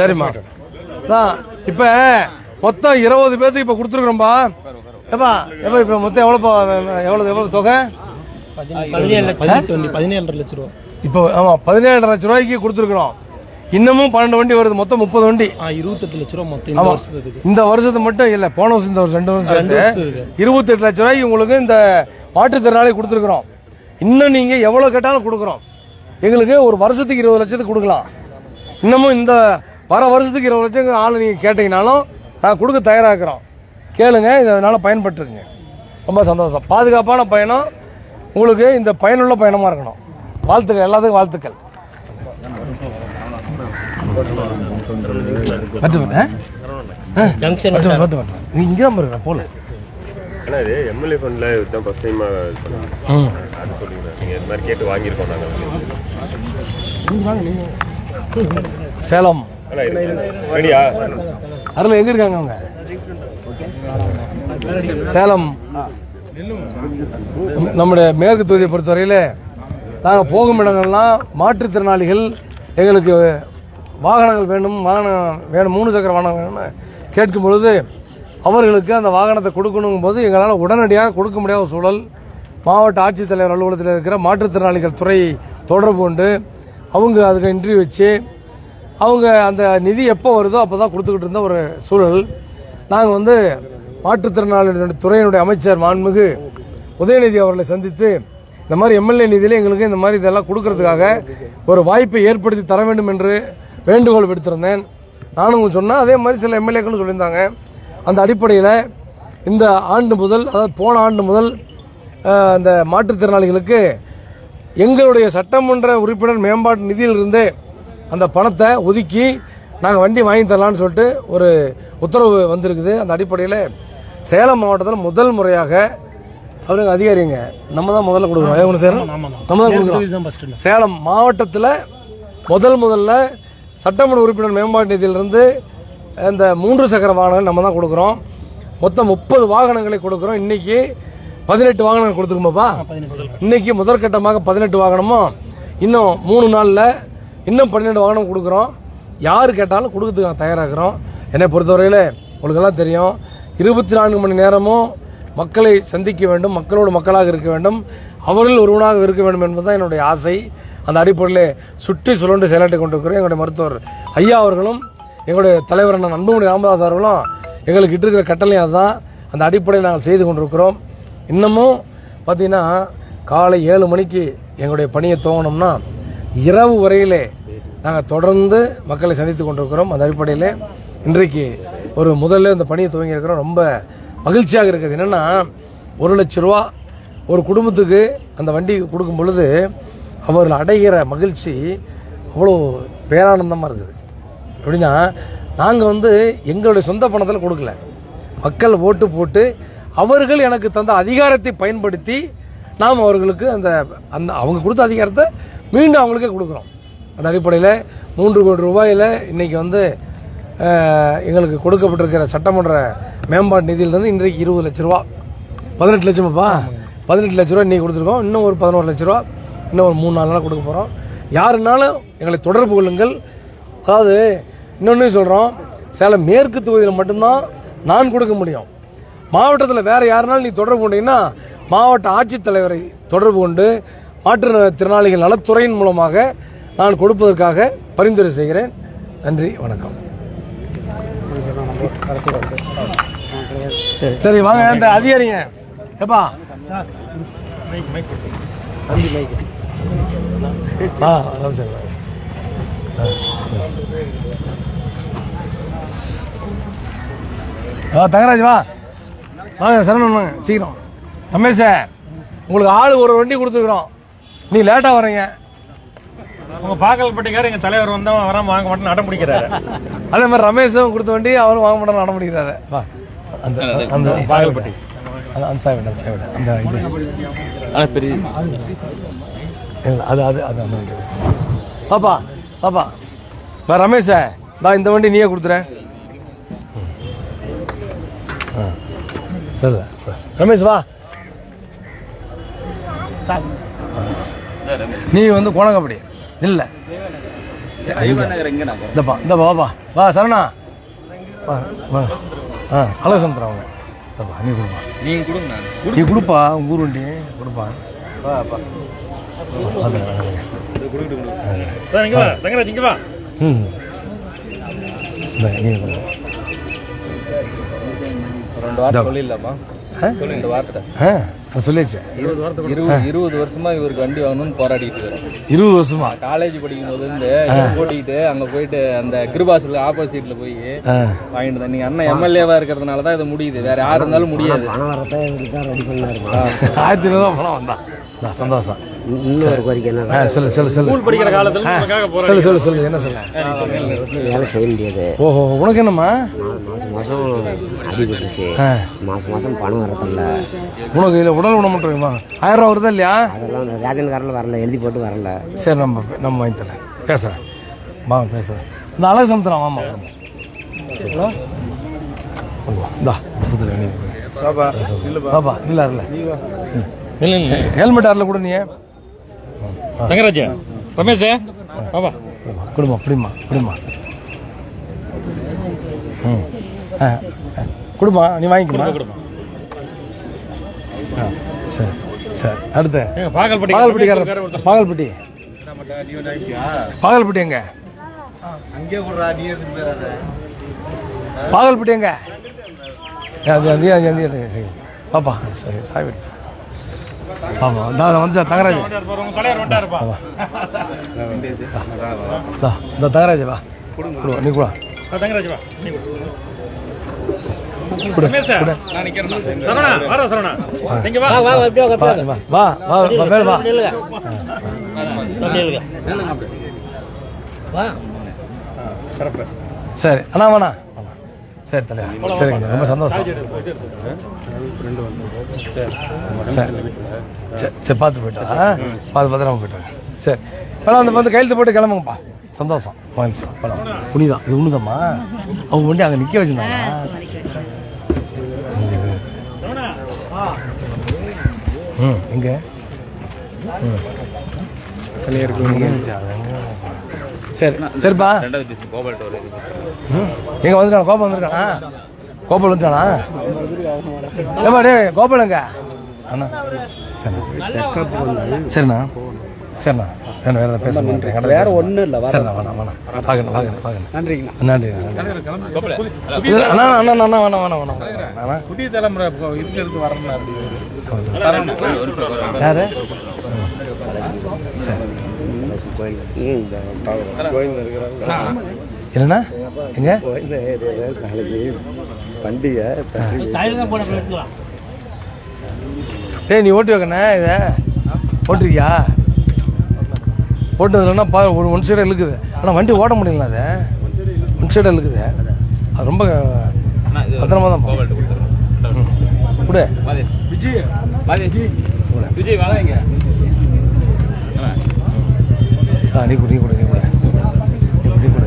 சரிம்மா. தான் இப்போ மொத்தம் இருபது பேர்த்துக்கு இப்போ கொடுத்துருக்குறோம்பா. ஏப்பா எப்போ இப்போ மொத்தம் எவ்வளோப்பா எவ்வளோ எவ்வளோ தொகை? பதினேழு லட்ச ரூபா. இப்போ ஆமாம் பதினேழு லட்ச ரூபாய்க்கு கொடுத்துருக்குறோம். இன்னமும் பன்னெண்டு வண்டி வருது மொத்தம் முப்பது வண்டி. இருபத்தெட்டு லட்ச ரூபா மொத்தம் இந்த. வருஷத்துக்கு. இந்த வருஷத்து மட்டும் இல்ல போன வருஷம் இந்த வருஷம் ரெண்டு வருஷம் வருஷத்துக்கு. இருபத்தெட்டு லட்ச ரூபாய்க்கு உங்களுக்கு இந்த மாற்றுத்திறனாளி கொடுத்துருக்குறோம். இன்னும் நீங்க எவ்வளவு கேட்டாலும் கொடுக்குறோம். எங்களுக்கு ஒரு வருஷத்துக்கு இருபது லட்சத்துக்கு கொடுக்கலாம். இன்னமும் இந்த வர வருஷத்துக்கு இருபது லட்சம் ஆள் நீங்க கேட்டீங்கனாலும் நான் கொடுக்க தயாராகிறோம். கேளுங்க இதனால பயன்பட்டுருங்க. ரொம்ப சந்தோஷம். பாதுகாப்பான பயணம். உங்களுக்கு இந்த பயனுள்ள பயணமா இருக்கணும். வாழ்த்துக்கள் எல்லாத்துக்கும் வாழ்த்துக்கள். இங்கே தான் இருக்கிற போல. ஆனால் இது எம்எல்ஏ ஃபண்டில் இதுதான் ஃபஸ்ட் டைமாக சொன்னாங்க. ம். அது சொல்லுங்க. நீங்கள் இது மாதிரி கேட்டு வாங்கியிருக்கோம் நாங்கள் சேலம். அருள் எங்க இருக்காங்க அவங்க? சேலம். நம்- நம்முடைய மேற்கு தொகுதியை பொறுத்தவரையில் நாங்கள் போகும் இடங்கள்லாம் மாற்றுத்திறனாளிகள் எங்களுக்கு வாகனங்கள் வேண்டும் வாகனம் வேணும் மூணு சக்கர வாகனம் வேணும்னு கேட்கும் பொழுது அவர்களுக்கு அந்த வாகனத்தை கொடுக்கணும் போது எங்களால் உடனடியாக கொடுக்க முடியாத சூழல். மாவட்ட ஆட்சித்தலைவர் அலுவலகத்தில் இருக்கிற மாற்றுத்திறனாளிகள் துறை தொடர்பு கொண்டு அவங்க அதுக்கு இன்டர்வியூ வச்சு அவங்க அந்த நிதி எப்போ வருதோ அப்போ தான் கொடுத்துக்கிட்டு இருந்த ஒரு சூழல். நாங்கள் வந்து மாற்றுத்திறனாளிகளுடைய துறையினுடைய அமைச்சர் மாண்புமிகு உதயநிதி அவர்களை சந்தித்து இந்த மாதிரி எம்எல்ஏ நிதியில் எங்களுக்கு இந்த மாதிரி இதெல்லாம் கொடுக்கறதுக்காக ஒரு வாய்ப்பை ஏற்படுத்தி தர வேண்டும் என்று வேண்டுகோள் விடுத்திருந்தேன். நானும் சொன்னேன் அதே மாதிரி சில எம்எல்ஏக்களும் சொல்லியிருந்தாங்க. அந்த அடிப்படையில் இந்த ஆண்டு முதல் அதாவது போன ஆண்டு முதல் அந்த மாற்றுத்திறனாளிகளுக்கு எங்களுடைய சட்டமன்ற உறுப்பினர் மேம்பாட்டு நிதியிலிருந்தே அந்த பணத்தை ஒதுக்கி நாங்கள் வண்டி வாங்கி தரலாம்னு சொல்லிட்டு ஒரு உத்தரவு வந்திருக்குது. அந்த அடிப்படையில் சேலம் மாவட்டத்தில் முதல் முறையாக அவருங்க அதிகாரிங்க. நம்ம தான் முதல்ல கொடுக்குறோம். ஆமா நம்ம தான் கொடுக்குறோம். சேலம் மாவட்டத்தில் முதல் முதல்ல சட்டமன்ற உறுப்பினர் மேம்பாட்டு நிதியிலிருந்து இந்த மூன்று சக்கர வாகனங்கள் நம்ம தான் கொடுக்குறோம். மொத்தம் முப்பது வாகனங்களை கொடுக்குறோம். இன்னைக்கு பதினெட்டு வாகனங்கள் கொடுத்துருக்கோமாப்பா? இன்னைக்கு முதற்கட்டமாக பதினெட்டு வாகனமும் இன்னும் மூணு நாளில் இன்னும் பன்னெண்டு வாகனம் கொடுக்குறோம். யார் கேட்டாலும் கொடுக்கறதுக்கு தயாராகிறோம். என்னை பொறுத்தவரையில் உங்களுக்கெல்லாம் தெரியும். இருபத்தி நான்கு மணி நேரமும் மக்களை சந்திக்க வேண்டும் மக்களோடு மக்களாக இருக்க வேண்டும் அவர்கள் ஒருவனாக இருக்க வேண்டும் என்பதுதான் என்னுடைய ஆசை. அந்த அடிப்படையில் சுற்றி சுழண்டு செயலாற்றி கொண்டிருக்கிறோம். எங்களுடைய மருத்துவர் ஐயா அவர்களும் எங்களுடைய தலைவர் அண்ணன் அன்புமணி ராமதாஸ் அவர்களும் எங்களுக்கு இட்டிருக்கிற கட்டளை அதுதான். அந்த அடிப்படையில் நாங்கள் செய்து கொண்டிருக்கிறோம். இன்னமும் பார்த்தீங்கன்னா காலை ஏழு மணிக்கு எங்களுடைய பணியை துவங்கினோம்னா இரவு வரையிலே நாங்கள் தொடர்ந்து மக்களை சந்தித்து கொண்டிருக்கிறோம். அந்த அடிப்படையில் இன்றைக்கு ஒரு முதல்ல இந்த பணியை துவங்கியிருக்கிறோம் ரொம்ப மகிழ்ச்சியாக இருக்குது. என்னென்னா ஒரு லட்ச ரூபா ஒரு குடும்பத்துக்கு அந்த வண்டி கொடுக்கும் பொழுது அவர்கள் அடைகிற மகிழ்ச்சி அவ்வளோ பேரானந்தமாக இருக்குது. எப்படின்னா நாங்கள் வந்து எங்களுடைய சொந்த பணத்தில் கொடுக்கல. மக்கள் ஓட்டு போட்டு அவர்கள் எனக்கு தந்த அதிகாரத்தை பயன்படுத்தி நாம் அவர்களுக்கு அந்த அந்த அவங்க கொடுத்த அதிகாரத்தை மீண்டும் அவங்களுக்கே கொடுக்குறோம். அந்த அடிப்படையில் மூன்று கோடி ரூபாயில் இன்றைக்கி வந்து எங்களுக்கு கொடுக்கப்பட்டிருக்கிற சட்டமன்ற மேம்பாட்டு நிதியிலிருந்து இன்றைக்கு இருபது லட்ச ரூபா. பதினெட்டு லட்சமாப்பா பதினெட்டு லட்ச ரூபா இன்றைக்கி கொடுத்துருக்கோம். இன்னும் ஒரு பதினோரு லட்ச ரூபா. இன்னும் ஒரு மூணு நாலு நாள் கொடுக்க போகிறோம் யாருனாலும் எங்களை தொடர்பு கொள்ளுங்கள். அதாவது இன்னொன்று சொல்கிறோம் சேலம் மேற்கு தொகுதியில் மட்டும்தான் நான் கொடுக்க முடியும். மாவட்டத்தில் வேற யாருனாலும் நீ தொடர்பு கொண்டீங்கன்னா மாவட்ட ஆட்சித்தலைவரை தொடர்பு கொண்டு மாற்றுத்திறனாளிகள் நலத்துறையின் மூலமாக நான் கொடுப்பதற்காக பரிந்துரை செய்கிறேன். நன்றி வணக்கம். சரி வாங்க அந்த அதிகாரிங்க. எப்பா ஆ அதான் ஆ தங்கராஜ் வா. வாங்க சரவணன் வாங்க சீக்கிரம். ரமேஷ உங்களுக்கு ஆள் ஒரு வண்டி கொடுத்துருக்குறோம். நீ லேட்டாக வரீங்க உங்க பாக்கல்பட்டிக்கார எங்க தலைவர் வந்தா வராம வாங்க மாட்டேன்னு அடம் பிடிக்கிறாரு. அதே மாதிரி ரமேஷும் கொடுத்த வண்டி அவரும் வாங்க மாட்டோம் நட முடிக்கிறாரு வா அந்த அந்த பாகல்பட்டி. அந்த அந்த சாய் அந்த சாய் அந்த இது. பெரிய அது அது அது அந்த பாப்பா பாப்பா. ரமேஷ வா இந்த வண்டி நீயே கொடுத்துறேன் இல்ல. ரமேஷ் வா நீ வந்து கோணங்கப்படி இல்லை இந்தப்பா இந்தப்பா வாப்பா வா சரணா வா வா ஆ அழகசந்திரன் அவங்க இந்தப்பா நீ கொடுப்பா கொடுங்க நீ கொடுப்பா உங்க ஊர் வண்டி கொடுப்பா அது, அது. இங்க வா தங்கராஜ் இங்க வா ம் நீ கொடுங்க. ரெண்டு வாரம் சொல்லிடலாமா? ஆ? சொல்லு இந்த வார்த்தை. சொல்லியாச்சு. இருபது இருபது வருஷமா இவருக்கு வண்டி வாங்கணும்னு போராடிட்டு இருபது வருஷமா? காலேஜ் படிக்கும் போது இருந்து போட்டிக்கிட்டு அங்க போயிட்டு அந்த கிருபாசுல ஆப்போசிட்ல போய் வாங்கிட்டு. நீங்க அண்ணன் எம்எல்ஏவா இருக்கிறதுனால தான் இது முடியுது. வேற யார் இருந்தாலும் முடியாது. ஆயிரத்தி ஐநூறுவா பணம் வந்தான் நான் சந்தோஷம். இன்னொரு கோரிக்கை என்ன? சொல்லு சொல்லு சொல்லு. ஸ்கூல் படிக்கிற காலத்துல சொல்லு சொல்லு சொல்லு என்ன சொல்ல? வேலை செய்ய முடியாது ஓஹோ உனக்கு என்னம்மா? மாதம் மாதம் அடிபட்டுருச்சு ஆ. மாதம் மாதம் பணம் வரதில்ல. உனக்கு இதில் உடல் உணமுட்டுருமா ஆயிரம் ரூபா வருதா இல்லையா? அதெல்லாம் ரேஷன் கார்டில் வரல எழுதி போட்டு வரல. சரி நம்ம நம்ம வாங்கி தரேன். பேசுகிறேன் வாங்க பேசுகிறேன் இந்த அழகு சமுத்திரம் ஹலோ? இந்தா கொடுத்துரு நீ. பாப்பா இல்லை இல்லை. இல்ல இல்ல. ஹெல்மெட் ஆரில் கூட நீ தங்கராஜ் ரமேஷ் பாபா கொடுமா பிடிமா பிடிமா ம். கொடுமா நீ வாங்கிக்கமா? கொடுமா ஆ சரி சரி. அடுத்து. பாகல்பட்டி பாகல்பட்டிக்காரர் பாகல்பட்டி. பாகல்பட்டி எங்க? பாகல்பட்டி எங்க? அது அது பாப்பா சரி. சாய் பாப்பா இந்த வந்து தங்கராஜ் இந்த தங்கராஜ் வா. நீ கூட தங்கராஜ் வா. நீ கொடு. கொடு ரமேஷ் கொடு. நான் நிக்கிறேன் சரவணா வர சரவணா. நீங்க வா. வா வா வா வா வா மேல வா. சிறப்பு சரி அண்ணா வேணா சரி தலைவா சரிங்க ரொம்ப சந்தோஷம். சரி. சரி சரி பார்த்து போயிட்டா பார்த்து பத்திரமா போயிட்டாங்க சரி. வேணா அந்த வந்து கையெழுத்து போட்டு கிளம்புங்கப்பா. சந்தோஷம். வாங்கிச்சு பழம். உனிதான் இது உண்ணுதாம்மா அவங்க வண்டி அங்கே நிற்க வச்சுருந்தாங்க ம் எங்கே ம். சரி சரிப்பா. எங்க வந்துட்டான்? கோபால் வந்துருக்கானா கோபால் வந்துட்டானா? ஏமா டே கோபால் எங்க? அண்ணா. சரிண்ணா சரி சரிண்ணா. சரிண்ணா. வேணும் வேற பேச மாட்டேன் வேற ஒன்றும் இல்லை சரிண்ணா வேணாம் வேணாம் பார்க்கணும் பார்க்கணும் பார்க்கணும். நன்றிங்கண்ணா. நன்றி அண்ணா அண்ணா அண்ணா வேணாம் வேணாம் வேணாம் அண்ணா புதிய தலைமுறை இருந்து வரணும் யாரு. சரி. என்னண்ணா? எங்க? பண்டிகை டேய் நீ ஓட்டு வைக்கண்ணே இதை. ஓட்டுருக்கியா? ஓட்டுனதுலன்னா பா ஒரு ஒன் சைடாக இழுக்குது. ஆனால் வண்டி ஓட்ட முடியல அது ஒன் சைடாக இழுக்குது. அது ரொம்ப பத்திரமா தான். கொடு. விஜய் விஜய் வாங்க ஆ நீ கொடு நீ கொடு நீ கொடு. நீ கொடு,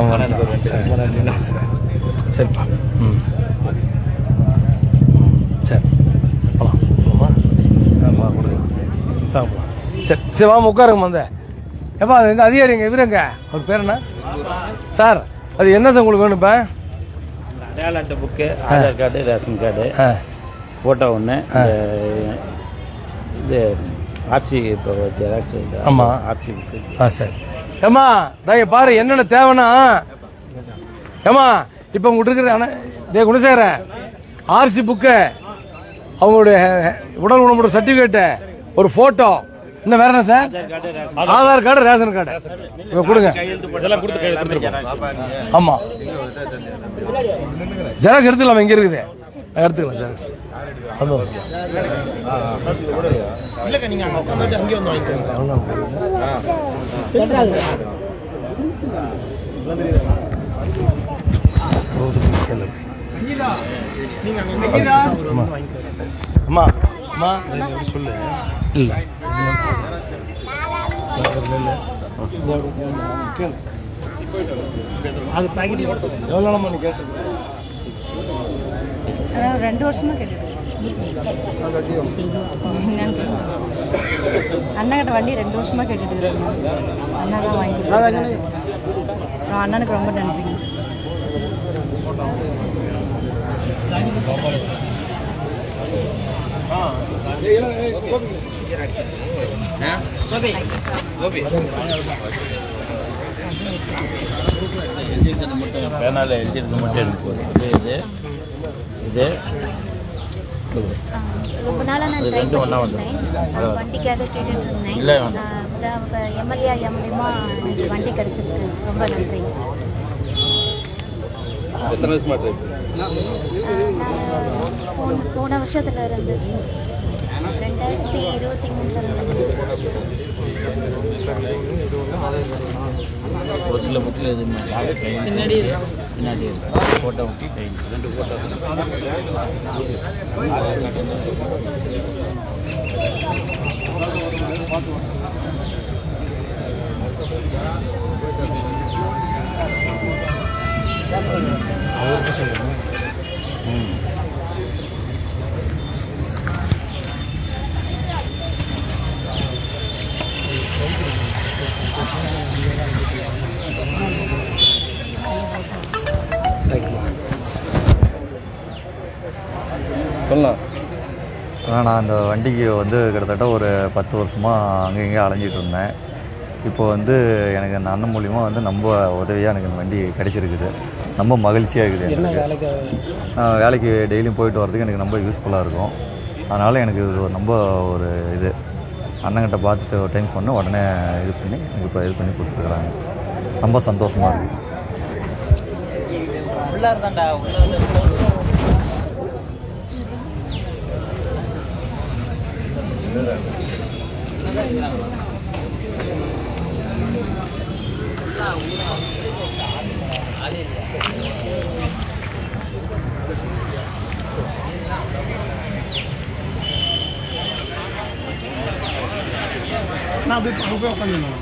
வண்டி வண்டி சரிப்பா. ம். சரி. போலாம். ஆமா கொடுக்கலாம் சாப்பிடலாம். சரி சரி வாமா உட்காருங்க வந்த எப்பா அது எங்க அதிகாரிங்க இவருங்க அவர் பேர் என்ன? சார் அது என்ன சார் உங்களுக்கு வேணும் இப்போ? அட்டை book Aadhaar card ration card ஆ ஃபோட்டோ ஒன்று இது ஆர்சி இப்போ ஜெராக்ஸ் ஆமா. ஆர்சி புக்கு ஆ சரி. ஏம்மா தய பாரு என்னென்ன தேவைன்னா? ஏம்மா இப்போ உங்கள்கிட்ட இருக்கிற அண்ணா டே குணசேகர ஆர்சி புக்கு அவங்களுடைய உடல் உணவோட சர்டிஃபிகேட்டு ஒரு ஃபோட்டோ இன்னும் வேற என்ன sir? Aadhaar card ration card இப்போ கொடுங்க. இதெல்லாம் ஜெராக்ஸ் எடுத்துக்கலாம்? இங்க இருக்குது. எடுத்துக்கலாம் ஜெராக்ஸ் சந்தோஷம். அம்மா அம்மா சொல்லு. இல்ல. அது பாக்கெட் எவ்வளோ நாளமா நீ கேட்டு அதான் ரெண்டு வருஷமா கேட்டுட்டு இருக்கேன். என்னன்னு அண்ணா கிட்ட வண்டி ரெண்டு வருஷமா கேட்டுட்டு இருக்கேன். அண்ணா தான் வாங்கி அண்ணனுக்கு ரொம்ப நன்றி. எழுதியிருக்கிறது மட்டும் பேனால எழுதியிருக்கிறது மட்டும் எனக்கு போதும். இது இது இது. ரொம்ப நாளாக நான் ட்ரை வந்துடும். வண்டிக்காக கேட்டுட்டு இருந்தேன். எம்எல்ஏ எம் மூலியமா எனக்கு வண்டி கிடைச்சிருக்கு. ரொம்ப நன்றி. எத்தனை வருஷமா ட்ரை போன போன வருஷத்துல இருந்து ரெண்டாயிரத்தி இருபத்தி மூணுல இருந்து. சில புக்கில் எது பின்னாடி பின்னாடி ஃபோட்டோ ஒட்டி ரெண்டு ஃபோட்டோ சொல்லலாம் நான் அந்த வண்டிக்கு வந்து கிட்டத்தட்ட ஒரு பத்து வருஷமாக அங்கே இங்கே அலைஞ்சிட்டு இருந்தேன். இப்போ வந்து எனக்கு அந்த அண்ணன் மூலியமாக வந்து ரொம்ப உதவியாக எனக்கு இந்த வண்டி கிடைச்சிருக்குது. ரொம்ப மகிழ்ச்சியாக இருக்குது எனக்கு. வேலைக்கு? டெய்லியும் போயிட்டு வரதுக்கு எனக்கு ரொம்ப யூஸ்ஃபுல்லாக இருக்கும். அதனால் எனக்கு இது ரொம்ப ஒரு இது. அண்ணங்கிட்ட பார்த்துட்டு ஒரு டைம் சொன்னேன் உடனே இது பண்ணி எனக்கு இப்போ இது பண்ணி கொடுத்துருக்குறாங்க. ரொம்ப சந்தோஷமாக இருக்குது 分かんな。